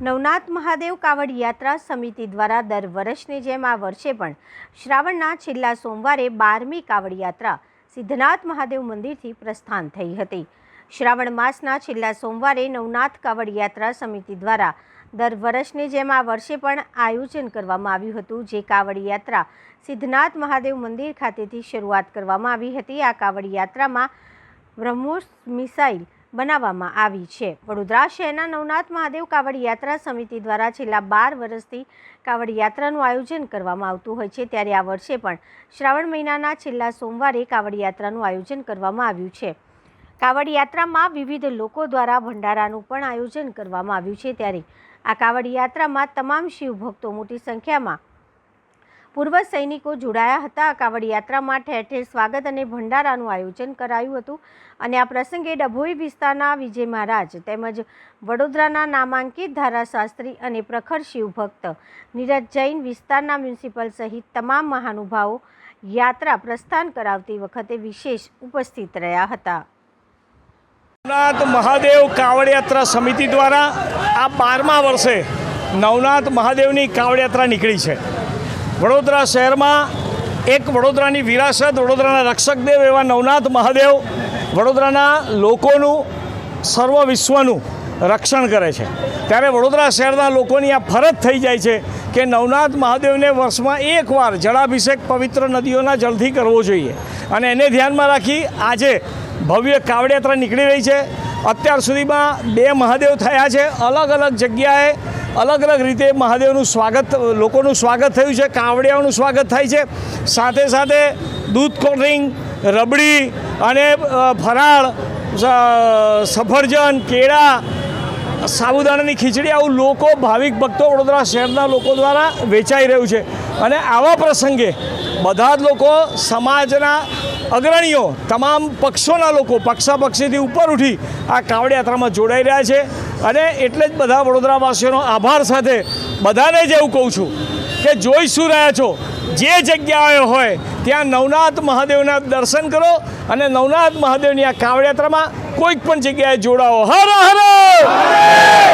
નવનાથ મહાદેવ કાવડ યાત્રા સમિતિ દ્વારા દર વર્ષની જેમ આ વર્ષે પણ શ્રાવણના છેલ્લા સોમવારે બારમી કાવડ યાત્રા સિદ્ધનાથ મહાદેવ મંદિરથી પ્રસ્થાન થઈ હતી. શ્રાવણ માસના છેલ્લા સોમવારે નવનાથ કાવડ યાત્રા સમિતિ દ્વારા દર વર્ષની જેમ આ વર્ષે પણ આયોજન કરવામાં આવ્યું હતું, જે કાવડ યાત્રા સિદ્ધનાથ મહાદેવ મંદિર ખાતેથી શરૂઆત કરવામાં આવી હતી. આ કાવડ યાત્રામાં બ્રહ્મોસ મિસાઇલ બનાવવામાં આવી છે. વડોદરા શહેરના નવનાથ મહાદેવ કાવડ યાત્રા સમિતિ દ્વારા છેલ્લા બાર વર્ષથી કાવડ યાત્રાનું આયોજન કરવામાં આવતું હોય છે. ત્યારે આ વર્ષે પણ શ્રાવણ મહિનાના છેલ્લા સોમવારે કાવડ યાત્રાનું આયોજન કરવામાં આવ્યું છે. કાવડ યાત્રામાં વિવિધ લોકો દ્વારા ભંડારાનું પણ આયોજન કરવામાં આવ્યું છે. ત્યારે આ કાવડ યાત્રામાં તમામ શિવ ભક્તો મોટી સંખ્યામાં પૂર્વ સૈનિકો જોડાયા હતા. આ કાવડ યાત્રામાં ઠેર ઠેર સ્વાગત અને ભંડારાનું આયોજન કરાયું હતું. અને આ પ્રસંગે ડભોઈ વિસ્તારના વિજય મહારાજ તેમજ વડોદરાના નામાંકિત ધારાશાસ્ત્રી અને પ્રખર શિવભક્ત નીરજ જૈન વિસ્તારના મ્યુનિસિપલ સહિત તમામ મહાનુભાવો યાત્રા પ્રસ્થાન કરાવતી વખતે વિશેષ ઉપસ્થિત રહ્યા હતા. નવનાથ મહાદેવ કાવડ યાત્રા સમિતિ દ્વારા આ બારમા વર્ષે નવનાથ મહાદેવની કાવડ યાત્રા નીકળી છે. વડોદરા શહેરમાં એક વડોદરાની વિરાસત, વડોદરાના રક્ષકદેવ એવા નવનાથ મહાદેવ વડોદરાના લોકોનું, સર્વ વિશ્વનું રક્ષણ કરે છે. ત્યારે વડોદરા શહેરના લોકોની આ ફરજ થઈ જાય છે કે નવનાથ મહાદેવને વર્ષમાં એકવાર જળાભિષેક પવિત્ર નદીઓના જળથી કરવો જોઈએ. અને એને ધ્યાનમાં રાખી આજે ભવ્ય કાવડયાત્રા નીકળી રહી છે. અત્યાર સુધીમાં બે મહાદેવ થયા છે. અલગ અલગ જગ્યાએ અલગ અલગ રીતે મહાદેવનું સ્વાગત, લોકોનું સ્વાગત થયું છે, કાવડિયાઓનું સ્વાગત થાય છે. સાથે સાથે દૂધ કોલ્ડ્રિંક રબડી અને ફરાળ સફરજન, કેળા સાબુદાણાની ખીચડી આવું લોકો, ભાવિક ભક્તો વડોદરા શહેરના લોકો દ્વારા વેચાઈ રહ્યું છે. અને આવા પ્રસંગે બધા જ લોકો, સમાજના અગ્રણીઓ, તમામ પક્ષોના લોકો પક્ષાપક્ષીથી ઉપર ઉઠી આ કાવડ યાત્રામાં જોડાઈ રહ્યા છે. અને એટલે જ બધા વડોદરાવાસીઓનો આભાર સાથે બધાને જ એવું કહું છું કે જોઈ શું રહ્યા છો? જે જગ્યાએ હોય, ત્યાં નવનાથ મહાદેવના દર્શન કરો અને નવનાથ મહાદેવની આ કાવડ યાત્રામાં કોઈક પણ જગ્યાએ જોડાઓ. હર હર Amen.